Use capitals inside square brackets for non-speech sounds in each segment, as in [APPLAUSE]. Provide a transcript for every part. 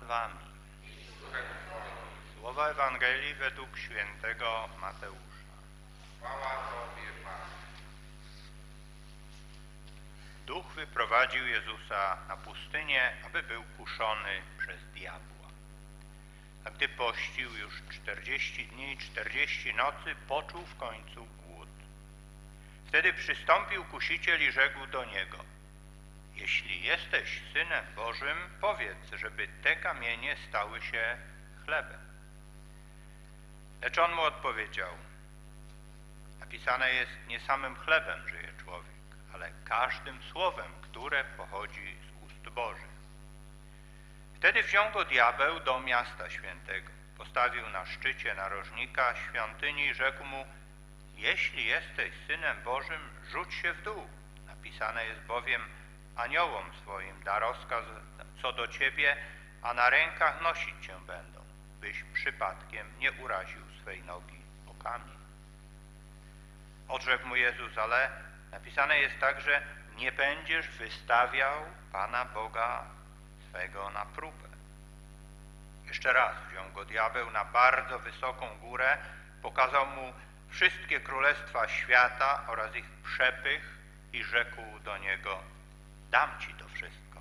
z wami. Słowa Ewangelii według świętego Mateusza. Chwała Tobie, Panie. Duch wyprowadził Jezusa na pustynię, aby był kuszony przez diabła. A gdy pościł już czterdzieści dni i czterdzieści nocy, poczuł w końcu głód. Wtedy przystąpił kusiciel i rzekł do niego: Jeśli jesteś synem Bożym, powiedz, żeby te kamienie stały się chlebem. Lecz on mu odpowiedział: Napisane jest, nie samym chlebem żyje człowiek, ale każdym słowem, które pochodzi z ust Bożych. Wtedy wziął go diabeł do miasta świętego. Postawił na szczycie narożnika świątyni i rzekł mu, jeśli jesteś synem Bożym, rzuć się w dół. Napisane jest bowiem, aniołom swoim da rozkaz co do ciebie, a na rękach nosić cię będą, byś przypadkiem nie uraził swej nogi o kamień. Odrzekł mu Jezus, ale napisane jest także, nie będziesz wystawiał Pana Boga swego na próbę. Jeszcze raz wziął go diabeł na bardzo wysoką górę, pokazał mu wszystkie królestwa świata oraz ich przepych i rzekł do niego, dam ci to wszystko,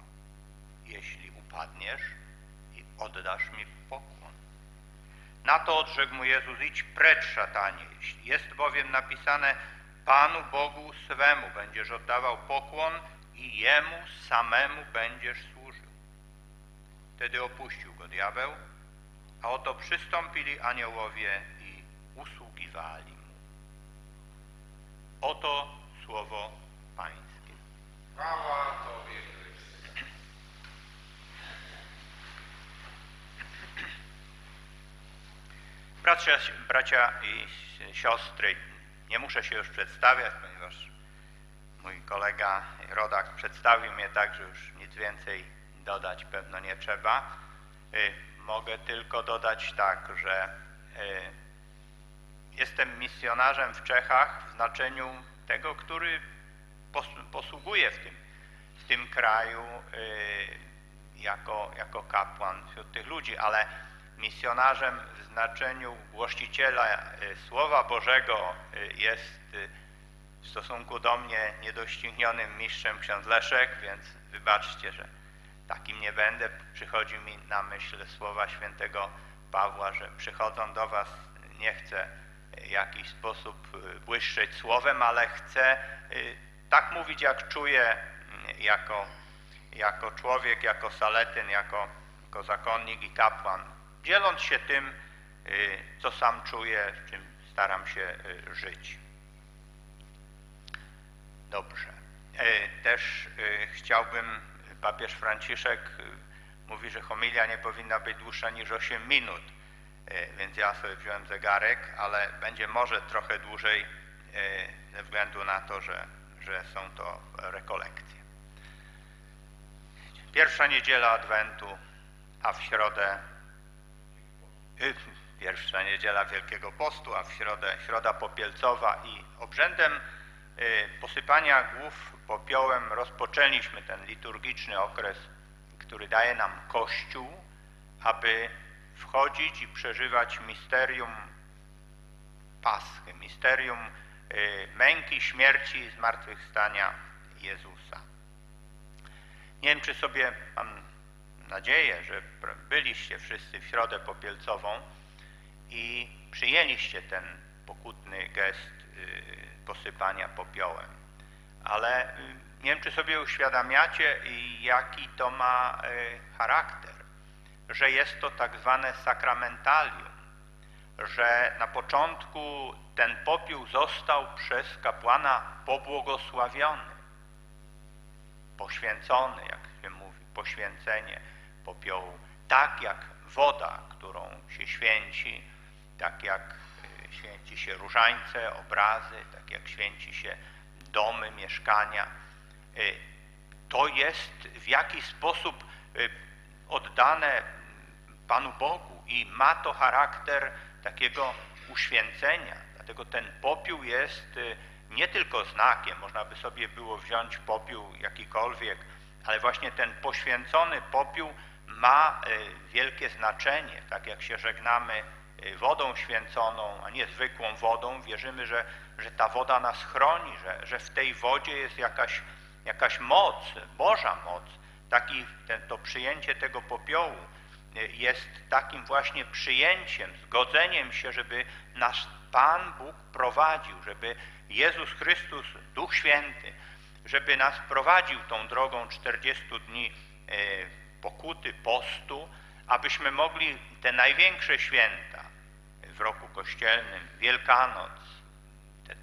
jeśli upadniesz i oddasz mi pokłon. Na to odrzekł mu Jezus, idź precz szatanie, jest bowiem napisane, Panu Bogu swemu będziesz oddawał pokłon i Jemu samemu będziesz służył. Wtedy opuścił go diabeł, a oto przystąpili aniołowie i usługiwali mu. Oto słowo Pańskie. Bracia, bracia i siostry, nie muszę się już przedstawiać, ponieważ mój kolega, rodak przedstawił mnie tak, że już nic więcej dodać pewno nie trzeba. Y, Mogę tylko dodać tak, że y, jestem misjonarzem w Czechach w znaczeniu tego, który posługuje w tym, w tym kraju y, jako, jako kapłan wśród tych ludzi, ale misjonarzem w znaczeniu głosiciela y, Słowa Bożego y, jest w stosunku do mnie niedoścignionym mistrzem ksiądz Leszek, więc wybaczcie, że takim nie będę. Przychodzi mi na myśl słowa świętego Pawła, że przychodząc do was nie chcę w jakiś sposób błyszczeć słowem, ale chcę tak mówić, jak czuję mm, jako, jako człowiek, jako saletyn, jako, jako zakonnik i kapłan, dzieląc się tym, y, co sam czuję, czym staram się y, żyć. Dobrze. E, Też chciałbym, papież Franciszek mówi, że homilia nie powinna być dłuższa niż 8 minut, więc ja sobie wziąłem zegarek, ale będzie może trochę dłużej ze względu na to, że, że są to rekolekcje. Pierwsza niedziela Adwentu, a w środę [LAUGHS] pierwsza niedziela Wielkiego Postu, a w środę środa popielcowa i obrzędem y, posypania głów popiołem rozpoczęliśmy ten liturgiczny okres, który daje nam Kościół, aby wchodzić i przeżywać misterium Paschy, misterium męki, śmierci i zmartwychwstania Jezusa. Nie wiem, czy sobie, mam nadzieję, że byliście wszyscy w środę popielcową i przyjęliście ten pokutny gest y, posypania popiołem. Ale y, nie wiem, czy sobie uświadamiacie, y, jaki to ma y, charakter, że jest to tak zwane sakramentalium, że na początku ten popiół został przez kapłana pobłogosławiony poświęcony, jak się mówi, poświęcenie popiołu, tak jak woda, którą się święci, tak jak y, święci się różańce, obrazy, tak jak święci się domy, mieszkania. Y, To jest w jakiś sposób y, oddane Panu Bogu i ma to charakter takiego uświęcenia. Dlatego ten popiół jest y, nie tylko znakiem, można by sobie było wziąć popiół jakikolwiek, ale właśnie ten poświęcony popiół ma y, wielkie znaczenie. Tak jak się żegnamy y, wodą święconą, a nie zwykłą wodą, wierzymy, że, że ta woda nas chroni, że, że w tej wodzie jest jakaś, jakaś moc, Boża moc. Taki, ten, to przyjęcie tego popiołu jest takim właśnie przyjęciem, zgodzeniem się, żeby nasz Pan Bóg prowadził, żeby Jezus Chrystus, Duch Święty, żeby nas prowadził tą drogą 40 dni e, pokuty, postu, abyśmy mogli te największe święta w roku kościelnym, Wielkanoc,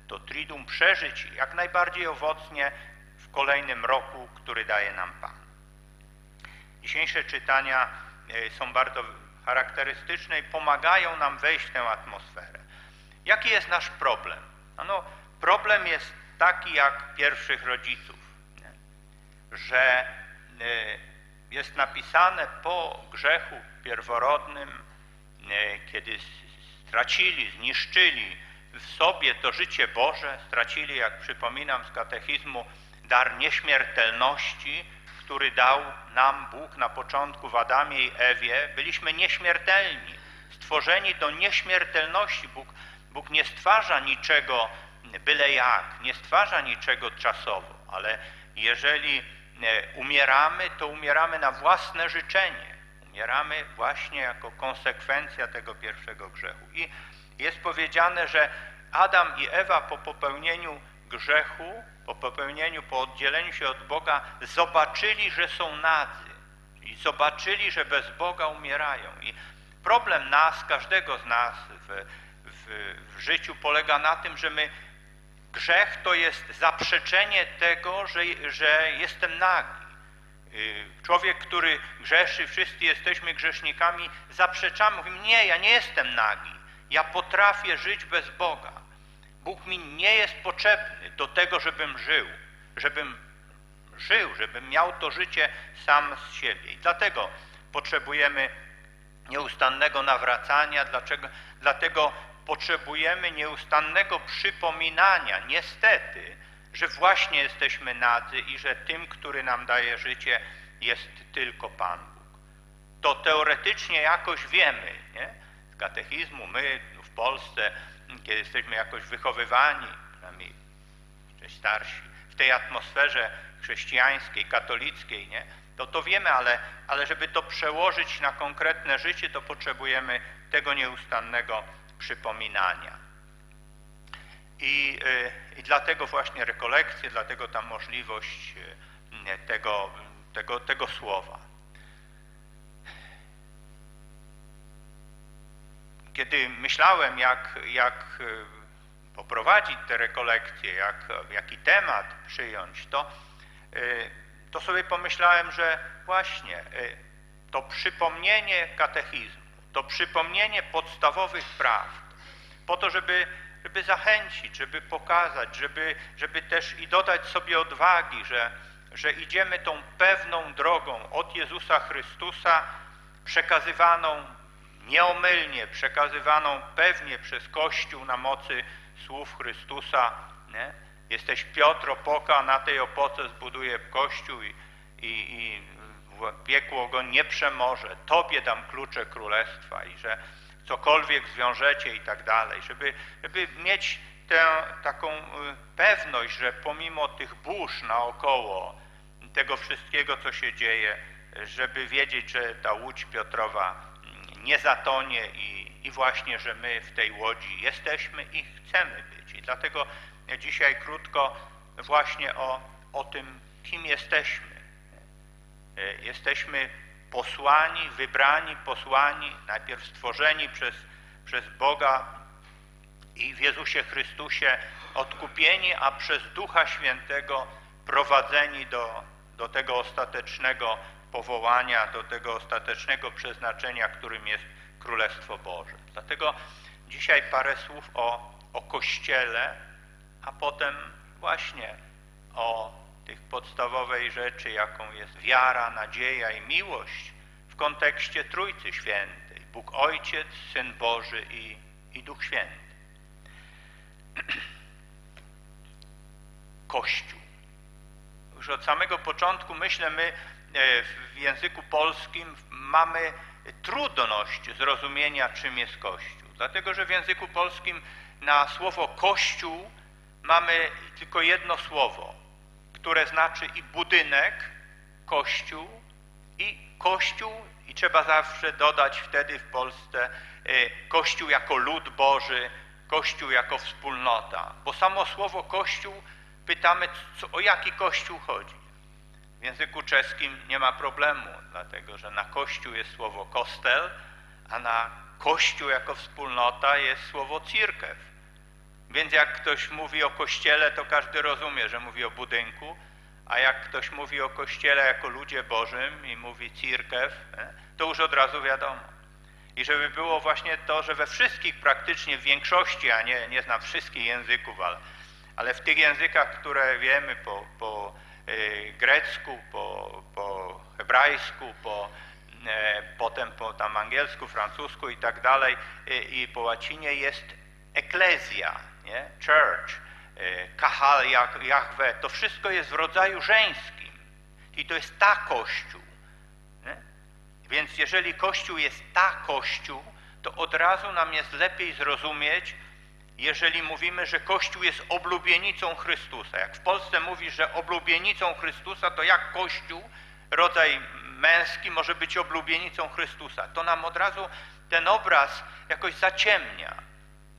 to Triduum przeżyć jak najbardziej owocnie w kolejnym roku, który daje nam Pan. Dzisiejsze czytania są bardzo charakterystyczne i pomagają nam wejść w tę atmosferę. Jaki jest nasz problem? Ano, problem jest taki jak pierwszych rodziców, nie? że y, jest napisane po grzechu pierworodnym, y, kiedy stracili, zniszczyli w sobie to życie Boże, stracili, jak przypominam z katechizmu, dar nieśmiertelności, który dał nam Bóg na początku w Adamie i Ewie. Byliśmy nieśmiertelni, stworzeni do nieśmiertelności. Bóg, Bóg nie stwarza niczego byle jak, nie stwarza niczego czasowo, ale jeżeli e, umieramy, to umieramy na własne życzenie. Umieramy właśnie jako konsekwencja tego pierwszego grzechu. I jest powiedziane, że Adam i Ewa po popełnieniu grzechu, po popełnieniu, po oddzieleniu się od Boga, zobaczyli, że są nadzy. I zobaczyli, że bez Boga umierają. I problem nas, każdego z nas w, w, w życiu polega na tym, że my Grzech to jest zaprzeczenie tego, że, że jestem nagi. Y, człowiek, który grzeszy, wszyscy jesteśmy grzesznikami, zaprzeczamy, mówimy, nie, ja nie jestem nagi. Ja potrafię żyć bez Boga. Bóg mi nie jest potrzebny do tego, żebym żył, żebym żył, żebym miał to życie sam z siebie. I dlatego potrzebujemy nieustannego nawracania, dlaczego, dlatego potrzebujemy nieustannego przypominania, niestety, że właśnie jesteśmy nadzy i że tym, który nam daje życie, jest tylko Pan Bóg. To teoretycznie jakoś wiemy, nie? Z katechizmu, my w Polsce, kiedy jesteśmy jakoś wychowywani, przynajmniej czy starsi, w tej atmosferze chrześcijańskiej, katolickiej, nie? to to wiemy, ale, ale żeby to przełożyć na konkretne życie, to potrzebujemy tego nieustannego przypominania. I, y, I dlatego właśnie rekolekcje, dlatego ta możliwość y, tego, tego, tego słowa. Kiedy myślałem, jak, jak y, poprowadzić te rekolekcje, jak, jaki temat przyjąć, to, to sobie pomyślałem, że właśnie to przypomnienie katechizmu, to przypomnienie podstawowych praw, po to, żeby, żeby zachęcić, żeby pokazać, żeby, żeby też i dodać sobie odwagi, że, że idziemy tą pewną drogą od Jezusa Chrystusa, przekazywaną nieomylnie, przekazywaną pewnie przez Kościół na mocy słów Chrystusa. Nie? Jesteś Piotr, opoka, na tej opoce zbuduje Kościół i, i, i piekło go nie przemoże, Tobie dam klucze królestwa i że cokolwiek zwiążecie i tak dalej, żeby, żeby mieć tę taką y, pewność, że pomimo tych burz naokoło, tego wszystkiego, co się dzieje, żeby wiedzieć, że ta łódź Piotrowa nie zatonie i, i właśnie, że my w tej łodzi jesteśmy i chcemy być. I dlatego dzisiaj krótko właśnie o, o tym, kim jesteśmy E, jesteśmy posłani, wybrani, posłani, najpierw stworzeni przez, przez Boga i w Jezusie Chrystusie odkupieni, a przez Ducha Świętego prowadzeni do, do tego ostatecznego powołania, do tego ostatecznego przeznaczenia, którym jest Królestwo Boże. Dlatego dzisiaj parę słów o, o Kościele, a potem właśnie o tych podstawowej rzeczy, jaką jest wiara, nadzieja i miłość w kontekście Trójcy Świętej. Bóg Ojciec, Syn Boży i, i Duch Święty. [CLEARS THROAT] Kościół. Już od samego początku, myślę, my w języku polskim mamy trudność zrozumienia, czym jest Kościół. Dlatego, że w języku polskim na słowo Kościół mamy tylko jedno słowo, które znaczy i budynek, Kościół, i Kościół, i trzeba zawsze dodać wtedy w Polsce e, Kościół jako lud Boży, Kościół jako wspólnota. Bo samo słowo Kościół pytamy, co, o jaki Kościół chodzi. W języku czeskim nie ma problemu, dlatego że na Kościół jest słowo kostel, a na Kościół jako wspólnota jest słowo církew. Więc jak ktoś mówi o Kościele, to każdy rozumie, że mówi o budynku, a jak ktoś mówi o Kościele jako ludzie Bożym i mówi církew, nie, to już od razu wiadomo. I żeby było właśnie to, że we wszystkich praktycznie, w większości, a nie, nie znam wszystkich języków, ale, ale w tych językach, które wiemy po, po y, grecku, po, po hebrajsku, po, e, potem po tam angielsku, francusku i tak dalej y, i po łacinie jest eklezja, nie? church, kahal, Jahwe, to wszystko jest w rodzaju żeńskim. I to jest ta kościół. Nie? Więc jeżeli Kościół jest ta Kościół, to od razu nam jest lepiej zrozumieć, jeżeli mówimy, że Kościół jest oblubienicą Chrystusa. Jak w Polsce mówi, że oblubienicą Chrystusa, to jak Kościół, rodzaj męski, może być oblubienicą Chrystusa? To nam od razu ten obraz jakoś zaciemnia.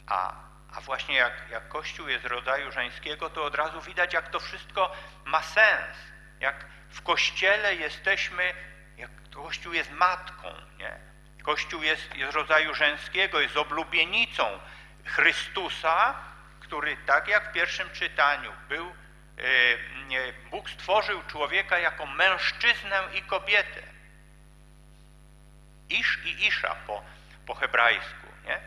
A, a właśnie jak, jak Kościół jest rodzaju żeńskiego, to od razu widać, jak to wszystko ma sens. Jak w Kościele jesteśmy, jak Kościół jest matką, nie? Kościół jest, jest rodzaju żeńskiego, jest oblubienicą Chrystusa, który tak jak w pierwszym czytaniu był, e, Bóg stworzył człowieka jako mężczyznę i kobietę. Isz i Isza po, po hebrajsku, nie?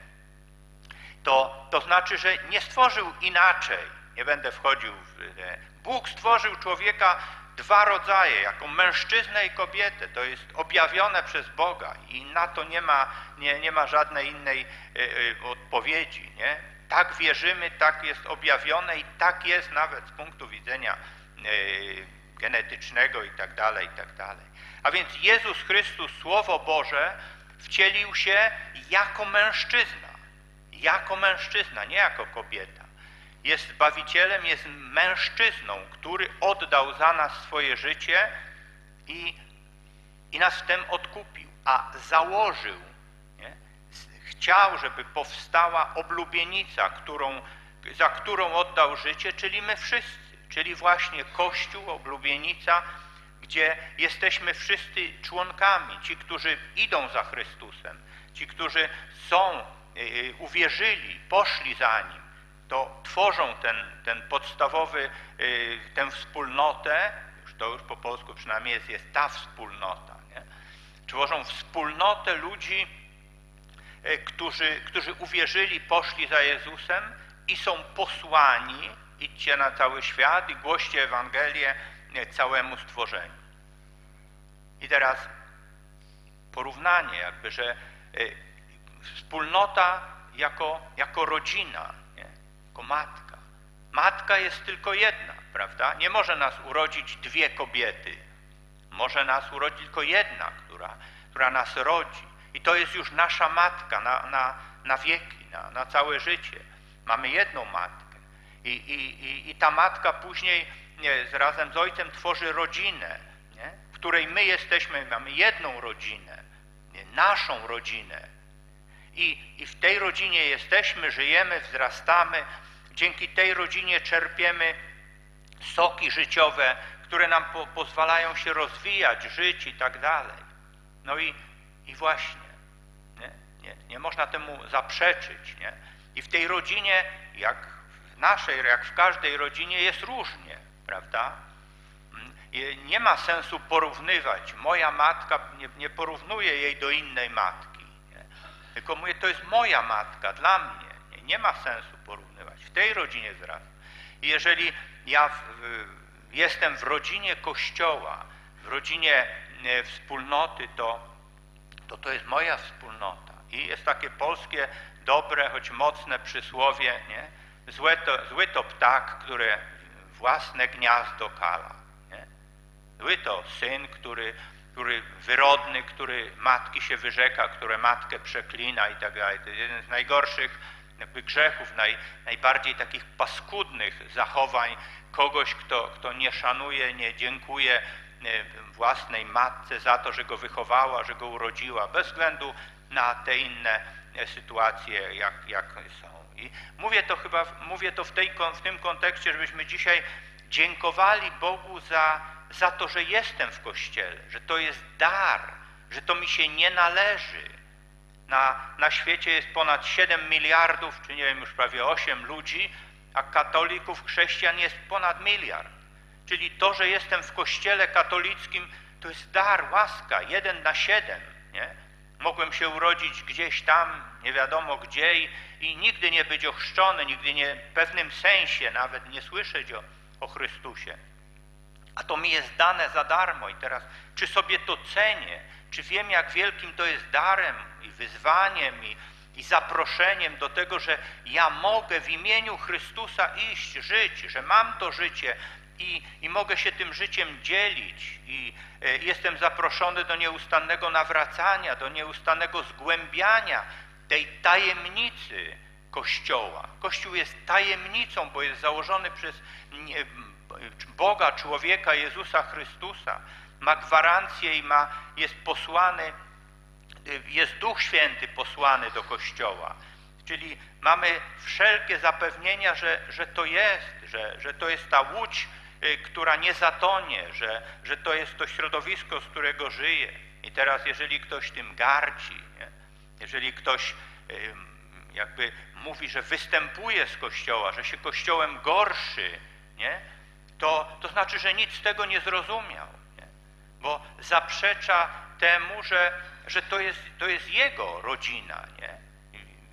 to, to znaczy, że nie stworzył inaczej. Nie będę wchodził w. e, Bóg stworzył człowieka dwa rodzaje, jako mężczyznę i kobietę. To jest objawione przez Boga i na to nie ma, nie, nie ma żadnej innej e, e, odpowiedzi. Nie? Tak wierzymy, tak jest objawione i tak jest nawet z punktu widzenia e, genetycznego i tak dalej, i tak dalej. A więc Jezus Chrystus, Słowo Boże, wcielił się jako mężczyzna jako mężczyzna, nie jako kobieta. Jest Zbawicielem, jest mężczyzną, który oddał za nas swoje życie i, i nas w tym odkupił, a założył, nie? chciał, żeby powstała oblubienica, którą, za którą oddał życie, czyli my wszyscy, czyli właśnie Kościół, oblubienica, gdzie jesteśmy wszyscy członkami, ci, którzy idą za Chrystusem, ci, którzy są y, uwierzyli, poszli za Nim, to tworzą ten, ten podstawowy, y, tę wspólnotę, już to już po polsku przynajmniej jest, jest ta wspólnota, nie? tworzą wspólnotę ludzi, y, którzy, którzy uwierzyli, poszli za Jezusem i są posłani, idźcie na cały świat i głoście Ewangelię y, całemu stworzeniu. I teraz porównanie jakby, że wspólnota jako, jako rodzina? Jako matka. Matka jest tylko jedna, prawda? Nie może nas urodzić dwie kobiety. Może nas urodzić tylko jedna, która, która nas rodzi. I to jest już nasza matka na, na, na wieki, na, na całe życie. Mamy jedną matkę. I, i, i, i ta matka później nie, razem z ojcem tworzy rodzinę, nie? w której my jesteśmy, mamy jedną rodzinę, nie? naszą rodzinę. I, I w tej rodzinie jesteśmy, żyjemy, wzrastamy. Dzięki tej rodzinie czerpiemy soki życiowe, które nam po, pozwalają się rozwijać, żyć i tak dalej. No i, i właśnie, nie? Nie, nie można temu zaprzeczyć. Nie? I w tej rodzinie, jak w naszej, jak w każdej rodzinie, jest różnie, prawda? Mm, Nie ma sensu porównywać. Moja matka, nie, nie porównuję jej do innej matki. Tylko mówię, to jest moja matka, dla mnie. Nie, nie ma sensu porównywać. W tej rodzinie wzrastam. I jeżeli ja w, w, jestem w rodzinie Kościoła, w rodzinie e, wspólnoty, to, to to jest moja wspólnota. I jest takie polskie, dobre, choć mocne przysłowie, nie? Złe to, zły to ptak, które własne gniazdo kala. Nie? Był to syn, który, który wyrodny, który matki się wyrzeka, który matkę przeklina i tak dalej. To jest jeden z najgorszych jakby grzechów, naj, najbardziej takich paskudnych zachowań kogoś, kto, kto nie szanuje, nie dziękuje e, własnej matce za to, że go wychowała, że go urodziła, bez względu na te inne e, sytuacje, jak, jak są. I mówię to chyba, mówię to w, tej, w tym kontekście, żebyśmy dzisiaj dziękowali Bogu za, za to, że jestem w Kościele, że to jest dar, że to mi się nie należy. Na, na świecie jest ponad 7 miliardów, czy nie wiem, już prawie 8 ludzi, a katolików, chrześcijan jest ponad miliard. Czyli to, że jestem w kościele katolickim, to jest dar, łaska, jeden na siedem. Nie? Mogłem się urodzić gdzieś tam, nie wiadomo gdzie i, i nigdy nie być ochrzczony, nigdy nie w pewnym sensie nawet nie słyszeć o, o Chrystusie. A to mi jest dane za darmo i teraz, czy sobie to cenię, czy wiem, jak wielkim to jest darem i wyzwaniem i, i zaproszeniem do tego, że ja mogę w imieniu Chrystusa iść, żyć, że mam to życie i, i mogę się tym życiem dzielić i e, jestem zaproszony do nieustannego nawracania, do nieustannego zgłębiania tej tajemnicy Kościoła. Kościół jest tajemnicą, bo jest założony przez nie, Boga, człowieka, Jezusa Chrystusa. Ma gwarancję i ma, jest posłany, jest Duch Święty posłany do Kościoła. Czyli mamy wszelkie zapewnienia, że, że to jest, że, że to jest ta łódź, y, która nie zatonie, że, że to jest to środowisko, z którego żyje. I teraz, jeżeli ktoś tym gardzi, nie? jeżeli ktoś jakby mówi, że występuje z Kościoła, że się Kościołem gorszy, nie? To, to znaczy, że nic z tego nie zrozumiał, nie? bo zaprzecza temu, że, że to, jest, to jest jego rodzina. Nie?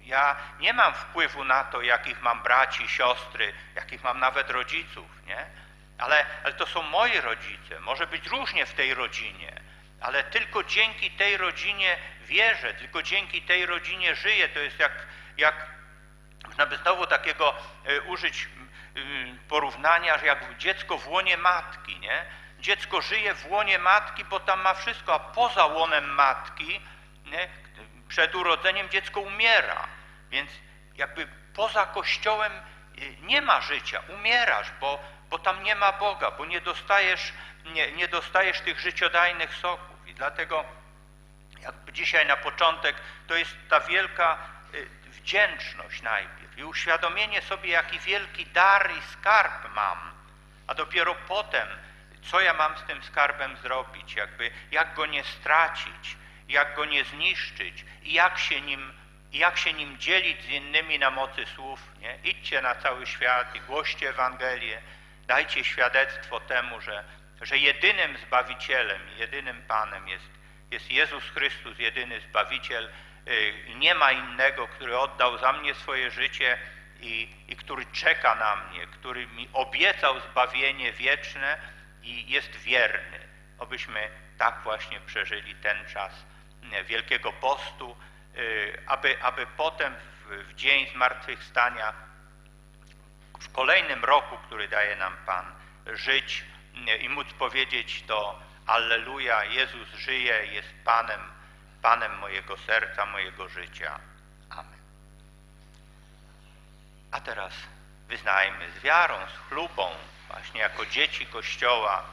Ja nie mam wpływu na to, jakich mam braci, siostry, jakich mam nawet rodziców, nie? Ale, ale to są moi rodzice. Może być różnie w tej rodzinie, ale tylko dzięki tej rodzinie wierzę, tylko dzięki tej rodzinie żyję. To jest jak, jak można by znowu takiego y, użyć porównania, że jak dziecko w łonie matki, nie? Dziecko żyje w łonie matki, bo tam ma wszystko, a poza łonem matki, nie? przed urodzeniem dziecko umiera. Więc jakby poza Kościołem y, nie ma życia, umierasz, bo, bo tam nie ma Boga, bo nie dostajesz, nie, nie dostajesz tych życiodajnych soków. I dlatego jakby dzisiaj na początek to jest ta wielka y, wdzięczność najpierw i uświadomienie sobie, jaki wielki dar i skarb mam, a dopiero potem, co ja mam z tym skarbem zrobić, jakby jak go nie stracić, jak go nie zniszczyć i jak się nim, jak się nim dzielić z innymi na mocy słów. Nie? Idźcie na cały świat i głoście Ewangelię, dajcie świadectwo temu, że, że jedynym Zbawicielem, jedynym Panem jest, jest Jezus Chrystus, jedyny Zbawiciel. Y, Nie ma innego, który oddał za mnie swoje życie i, i który czeka na mnie, który mi obiecał zbawienie wieczne i jest wierny. Obyśmy tak właśnie przeżyli ten czas Wielkiego Postu, y, aby, aby potem w, w dzień zmartwychwstania w kolejnym roku, który daje nam Pan, żyć i móc powiedzieć to Alleluja, Jezus żyje, jest Panem, Panem mojego serca, mojego życia. Amen. A teraz wyznajmy z wiarą, z chlubą, właśnie jako dzieci Kościoła,